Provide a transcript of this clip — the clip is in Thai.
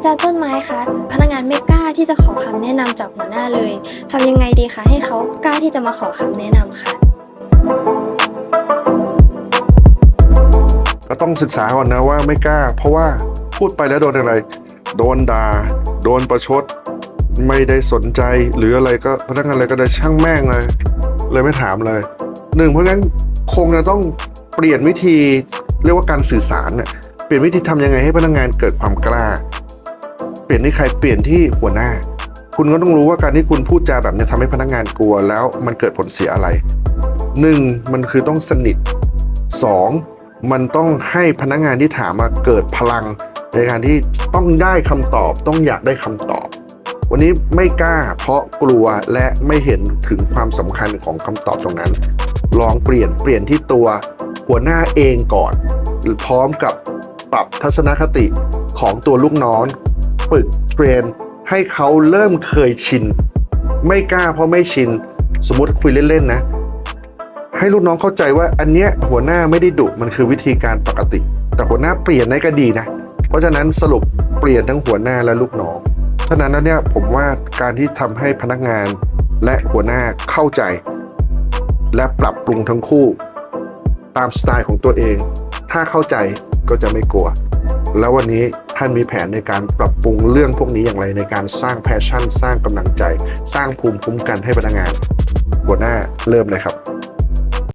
อาจารย์ต้นไม้คะ พนักงานไม่กล้าที่จะขอคำแนะนำจากหัวหน้าเลยทำยังไงดีคะให้เขากล้าที่จะมาขอคำแนะนำค่ะ ก็ต้องศึกษาก่อนนะว่าไม่กล้า เพราะว่าพูดไปแล้วโดนอะไร โดนด่า โดนประชด ไม่ได้สนใจหรืออะไรก็พนักงานอะไรก็ได้ช่างแม่งเลย เลยไม่ถามเลยหนึ่งเพราะงั้นคงจะต้องเปลี่ยนวิธีเรียกว่าการสื่อสารเนี่ยเปลี่ยนวิธีทำยังไงให้พนักงานเกิดความกล้า ปลี่ยนที่ใครเปลี่ยนที่หัวหน้า คุณก็ต้องรู้ว่าการที่คุณพูดจาแบบนี้ทำให้พนักงานกลัวแล้วมันเกิดผลเสียอะไรหนึ่งมันคือต้องสนิทสองมันต้องให้พนักงานที่ถามมาเกิดพลัง ในการที่ต้องได้คำตอบ ต้องอยากได้คำตอบ วันนี้ไม่กล้าเพราะกลัวและไม่เห็นถึงความสำคัญของคำตอบตรงนั้น ลองเปลี่ยนเปลี่ยนที่ตัวหัวหน้าเองก่อนหรือพร้อมกับปรับทัศนคติของตัวลูกน้อง ฝึกเทรน ให้เขาเริ่มเคยชิน ไม่กล้าเพราะไม่ชิน สมมติคุยเล่นๆนะ ให้ลูกน้องเข้าใจว่าอันเนี้ยหัวหน้าไม่ได้ดุมันคือวิธีการปกติ แต่หัวหน้าเปลี่ยนได้ก็ดีนะ เพราะฉะนั้นสรุปเปลี่ยนทั้งหัวหน้าและลูกน้องฉะนั้นแล้วเนี่ยผมว่าการที่ทำให้พนักงานและหัวหน้าเข้าใจ และปรับปรุงทั้งคู่ ตามสไตล์ของตัวเอง ถ้าเข้าใจก็จะไม่กลัว แล้ววันนี้ท่านมีแผนในการปรับปรุงเรื่องพวกนี้อย่างไรในการสร้างแพชชั่น สร้างกำลังใจ สร้างภูมิคุ้มกันให้พนักงานบทหน้าเริ่มเลยครับ